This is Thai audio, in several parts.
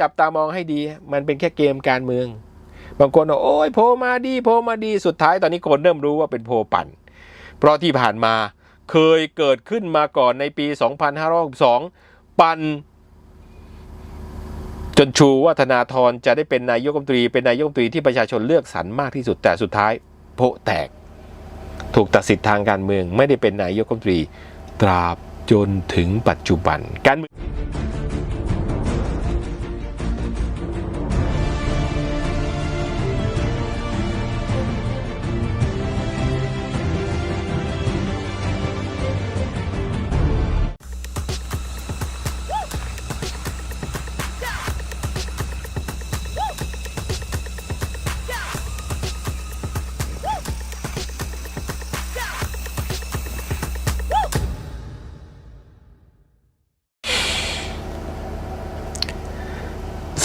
จับตามองให้ดี มันเป็นแค่เกมการเมือง บางคนบอกโอ้ยโพลมาดีโพลมาดีสุดท้ายตอนนี้คนเริ่มรู้ว่าเป็นโพลปั่น เพราะที่ผ่านมาเคยเกิดขึ้นมาก่อนในปี 2562 ปั่นจนชูว่าธนาธรจะได้เป็นนายกรัฐมนตรี เป็นนายกรัฐมนตรีที่ประชาชนเลือกสรรมากที่สุดแต่สุดท้าย โพแตก ถูกตัดสิทธิ์ทางการเมือง ไม่ได้เป็นนายกรัฐมนตรี ตราบจนถึงปัจจุบันการเมือง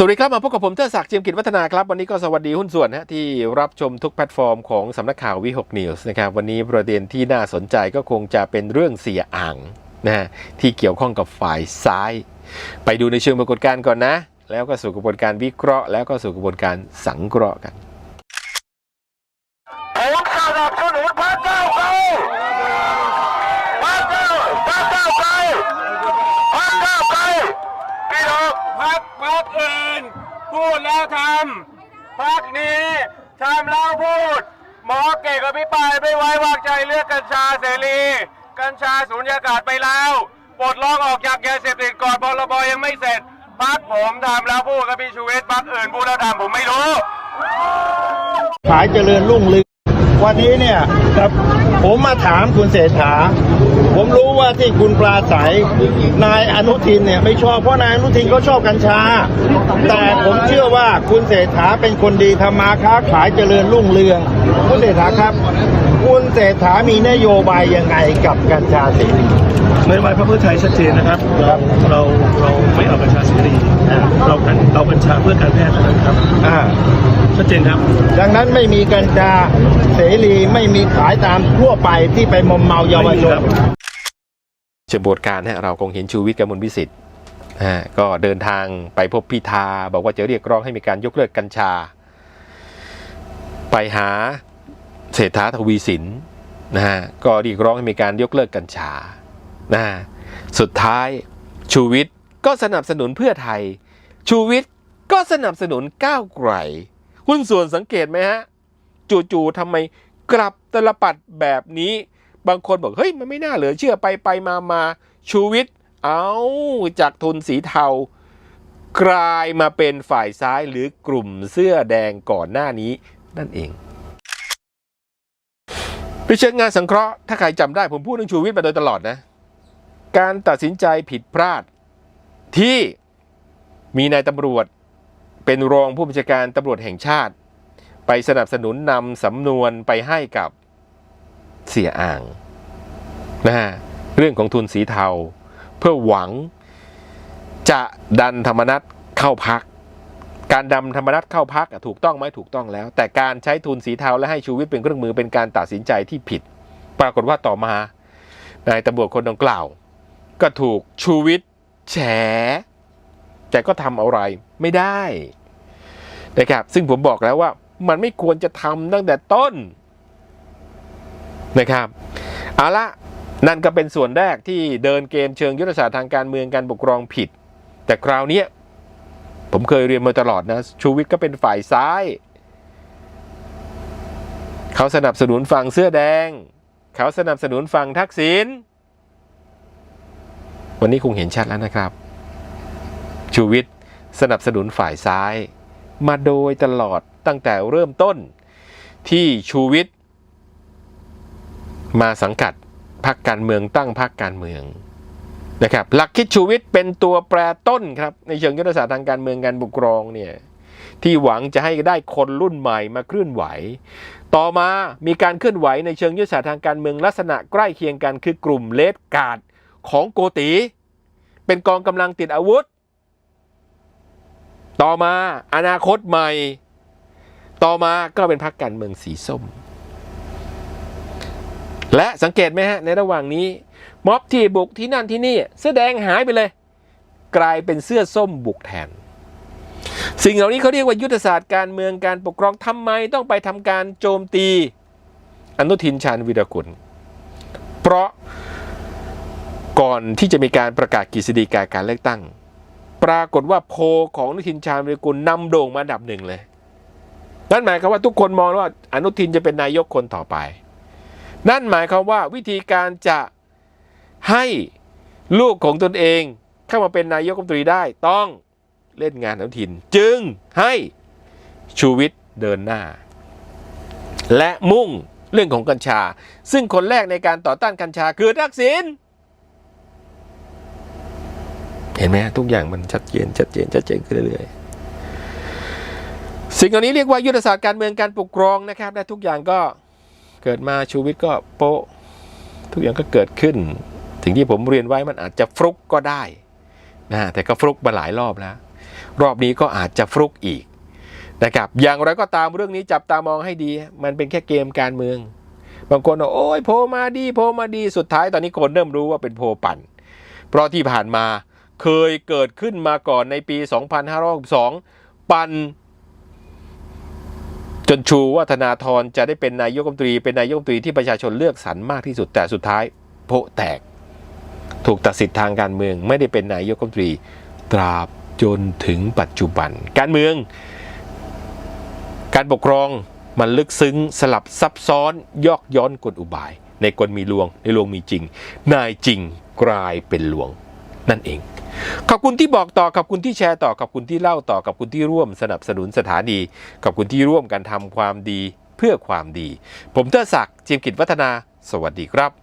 วัสดีครับ มาพบกับผมเทิดศักดิ์เจียมกิจวัฒนาครับ วันนี้ก็สวัสดีหุ้นส่วนนะที่รับชมทุกแพลตฟอร์มของสำนักข่าววิหกนิวส์นะครับวันนี้ประเด็นที่น่าสนใจก็คงจะเป็นเรื่องเสียอ่างนะฮะที่เกี่ยวข้องกับฝ่ายซ้าย ไปดูในเชิงปรากฏการณ์ก่อนนะ แล้วก็สู่กระบวนการวิเคราะห์ แล้วก็สู่กระบวนการสังเคราะห์กัน ผมสนับสนุนพรรคก้าวไกลพรรคก้าวพรรคก้าวไกลพรรคก้าวไกลพี่น้อง พักพักอื่น พูดแล้วทำพักนี้ทำแล้วพูด หมอเก่งอภิปรายไม่ไว้วางใจเลือกกัญชาเสรี กัญชาสูญญากาศไปแล้วปลดล็อกออกจากยาเสพติดก่อนพรบยังไม่เสร็จพักผมทำแล้วพูดกับพี่ชูเวิทย์พักอื่นพูดแล้วทำผมไม่รู้ ขายเจริญรุ่งเรืองวันนี้เนี่ยครับ ผมมาถามคุณเศรษฐา ผมรู้ว่าที่คุณปลาใสนายอนุทินเนี่ยไม่ชอบเพราะนายอนุทินเขาชอบกัญชา แต่ผมเชื่อว่าคุณเศรษฐาเป็นคนดีทำมาค้าขายเจริญรุ่งเรือง คุณเศรษฐาครับ คุณเศรษฐามีนโยบายยังไงกับกัญชาเสรีนโยบายพรรคเพื่อไทยชัดเจนนะครับ เราเราเราไม่เอากัญชาเสรีเรากันเรากัญชาเพื่อการแพทย์เท่านั้นครับอ่าชัดเจนครับ ดังนั้นไม่มีกัญชาเสรีไม่มีขายตามทั่วไปที่ไปมอมเมาเยาวชนเชิงบทการเนี่ยเราคงเห็นชูวิทย์กมลวิสิทธิ์นะฮะก็เดินทางไปพบพิธา บอกว่าจะเรียกร้องให้มีการยกเลิกกัญชา ไปหา เศรษฐาทวีสินนะฮะก็เรียกร้องให้มีการยกเลิกกัญชานะฮะสุดท้ายชูวิทย์ก็สนับสนุนเพื่อไทย ชูวิทย์ก็สนับสนุนก้าวไกลหุ้นส่วนสังเกตไหมฮะ จู่ๆทำไมกลับตลปัดแบบนี้ บางคนบอกเฮ้ยมันไม่น่าเหลือเชื่อไปไปมามาชูวิทย์เอาจากทุนสีเทา กลายมาเป็นฝ่ายซ้ายหรือกลุ่มเสื้อแดงก่อนหน้านี้นั่นเอง พิเชิญงานสังเคราะห์ถ้าใครจำได้ผมพูดเรื่องชูวิทย์มาโดยตลอดนะ การตัดสินใจผิดพลาดที่มีนายตำรวจเป็นรองผู้บัญชาการตำรวจแห่งชาติ ไปสนับสนุนนำสำนวนไปให้กับเสียอ่างนะฮะเรื่องของทุนสีเทา เพื่อหวังจะดันธรรมนัตเข้าพัก การดำธรรมนัตเข้าพักถูกต้องไหมถูกต้องแล้ว แต่การใช้ทุนสีเทาและให้ชูวิทย์เป็นเครื่องมือเป็นการตัดสินใจที่ผิด ปรากฏว่าต่อมานายตำรวจคนดังกล่าว ก็ถูกชูวิทย์แฉแต่ก็ทำอะไรไม่ได้นะครับซึ่งผมบอกแล้วว่ามันไม่ควรจะทำตั้งแต่ต้นนะครับเอาละนั่นก็เป็นส่วนแรกที่เดินเกมเชิงยุทธศาสตร์ทางการเมืองการปกครองผิด แต่คราวนี้ ผมเคยเรียนมาตลอดนะ ชูวิทย์ก็เป็นฝ่ายซ้าย เขาสนับสนุนฝั่งเสื้อแดง เขาสนับสนุนฝั่งทักษิณวันนี้คงเห็นชัดแล้วนะครับ ชูวิทย์สนับสนุนฝ่ายซ้าย มาโดยตลอดตั้งแต่เริ่มต้นที่ชูวิทย์มาสังกัดพรรคการเมืองตั้งพรรคการเมือง นะครับหลักคิดชูวิทย์เป็นตัวแปรต้นครับในเชิงยุทธศาสตร์ทางการเมืองการปกครองเนี่ยที่หวังจะให้ได้คนรุ่นใหม่มาเคลื่อนไหว ต่อมามีการเคลื่อนไหวในเชิงยุทธศาสตร์ทางการเมืองลักษณะใกล้เคียงกันคือกลุ่มเลดการ์ดของโกตี เป็นกองกำลังติดอาวุธ ต่อมาอนาคตใหม่ ต่อมาก็เป็นพรรคการเมืองสีส้ม และสังเกตไหมฮะในระหว่างนี้ ม็อบที่บุกที่นั่นที่นี่ เสื้อแดงหายไปเลย กลายเป็นเสื้อส้มบุกแทน สิ่งเหล่านี้เขาเรียกว่ายุทธศาสตร์การเมืองการปกครองทำไมต้องไปทำการโจมตี อนุทินชาญวีรกุล เพราะก่อนที่จะมีการประกาศกฤษฎีกาการเลือกตั้ง ปรากฏว่าโพของอนุทินชาญวีรกุลนำโด่งมาดับหนึ่งเลยนั่นหมายความว่าทุกคนมองว่าอนุทินจะเป็นนายกคนต่อไป นั่นหมายความว่าวิธีการจะ ให้ลูกของตนเองเข้ามาเป็นนายกรัฐมนตรีได้ต้องเล่นงานอนุทินจึงให้ชูวิทย์เดินหน้า และมุ่งเรื่องของกัญชา ซึ่งคนแรกในการต่อต้านกัญชาคือทักษิณเห็นไหมทุกอย่างมันชัดเจนชัดเจนชัดเจนขึ้นเรื่อยๆสิ่งเหล่านี้เรียกว่ายุทธศาสตร์การเมืองการปกครองนะครับและทุกอย่างก็เกิดมาชูวิทย์ก็โปะทุกอย่างก็เกิดขึ้น ถึงที่ผมเรียนไว้มันอาจจะฟลุกก็ได้นะแต่ก็ฟลุกมาหลายรอบแล้ว รอบนี้ก็อาจจะฟลุกอีกนะครับอย่างไรก็ตามเรื่องนี้จับตามองให้ดี มันเป็นแค่เกมการเมือง บางคนบอกโอ้ยโพลมาดีโพลมาดีสุดท้ายตอนนี้คนเริ่มรู้ว่าเป็นโพลปั่น เพราะที่ผ่านมาเคยเกิดขึ้นมาก่อนในปี 2562 ปั่นจนชูว่าธนาธรจะได้เป็นนายกรัฐมนตรีเป็นนายกรัฐมนตรีที่ประชาชนเลือกสรรมากที่สุดแต่สุดท้ายโพแตก ถูกตัดสิทธิ์ทางการเมือง ไม่ได้เป็นนายกรัฐมนตรีตราบจนถึงปัจจุบัน การเมือง การปกครองมันลึกซึ้งสลับซับซ้อนยอกย้อนกลอุบาย ในกลมีลวง ในลวงมีจริง นายจริงกลายเป็นลวง นั่นเอง ขอบคุณที่บอกต่อขอบคุณที่แชร์ต่อขอบคุณที่เล่าต่อขอบคุณที่ร่วมสนับสนุนสถานีขอบคุณที่ร่วมกันทำความดีเพื่อความดี ผมเทอศักดิ์จิมกิจวัฒนา สวัสดีครับ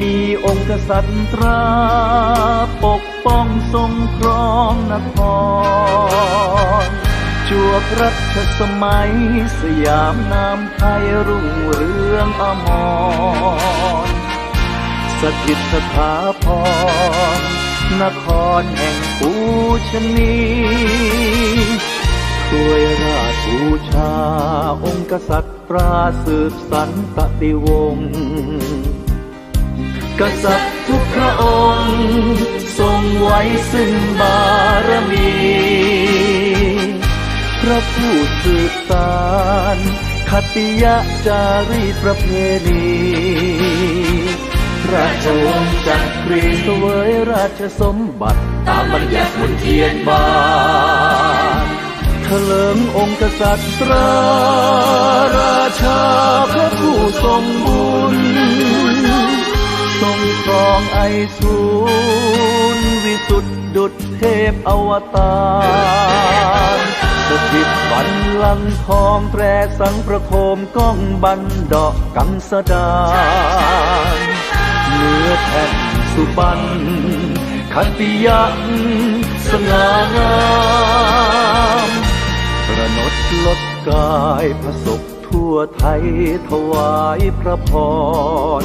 มีองค์กษัตริย์ตราปกป้องทรงครองนครจวบรัชสมัยสยามนามไทยรุ่งเรืองอมรสถิตสถาพรนครแห่งปูชนีช่วยราชบูชาองค์กษัตริย์ปราสืบสันตติวงศ์ กษัตริย์ทุกพระองค์ ทรงไว้ซึ่งบารมี พระผู้สืบสารคติยะจารีประเพณีราชวงศ์จักรีเสวยราชสมบัติ ตามบัญญัติมนเทียนบานเถลิงองค์กษัตริย์ตราราชาพระผู้ทรงบุญ ครองไอสูรวิสุทธิดุจเทพอวตารสถิตบันลังทองแตรสังประโคมก้องบันดอกกังสดานเนื้อแผ่นสุบันขันติยักสง่างามประนดลดกายพระศกทั่วไทยถวายพระพร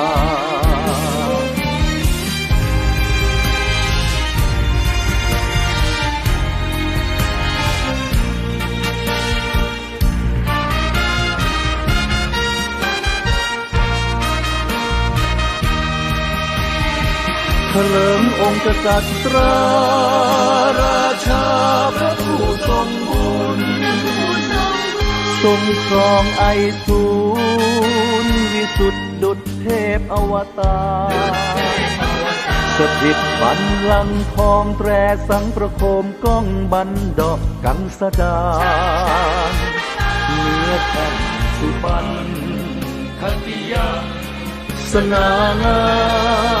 เถลิงองค์กษัตริย์ราราชาพระผู้ทรงบุญทรงครองไอศูนย์วิสุทธิดุจเทพอวตารสถิตบันลังทองแตรสังประโคมก้องบันดอกกังสดาเนื้อแผ่นสุปันคันติยาสง่างาม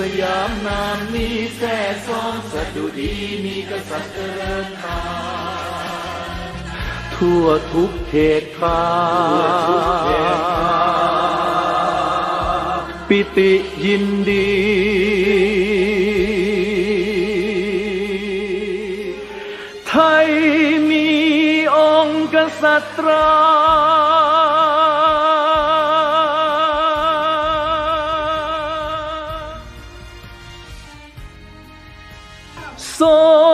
สยามนามนี้แท้ซ้องสดุดีมีกษัตริย์เจริญตาทั่วทุกเขตข้าปิติยินดี ไทยมีองค์กษัตรา ท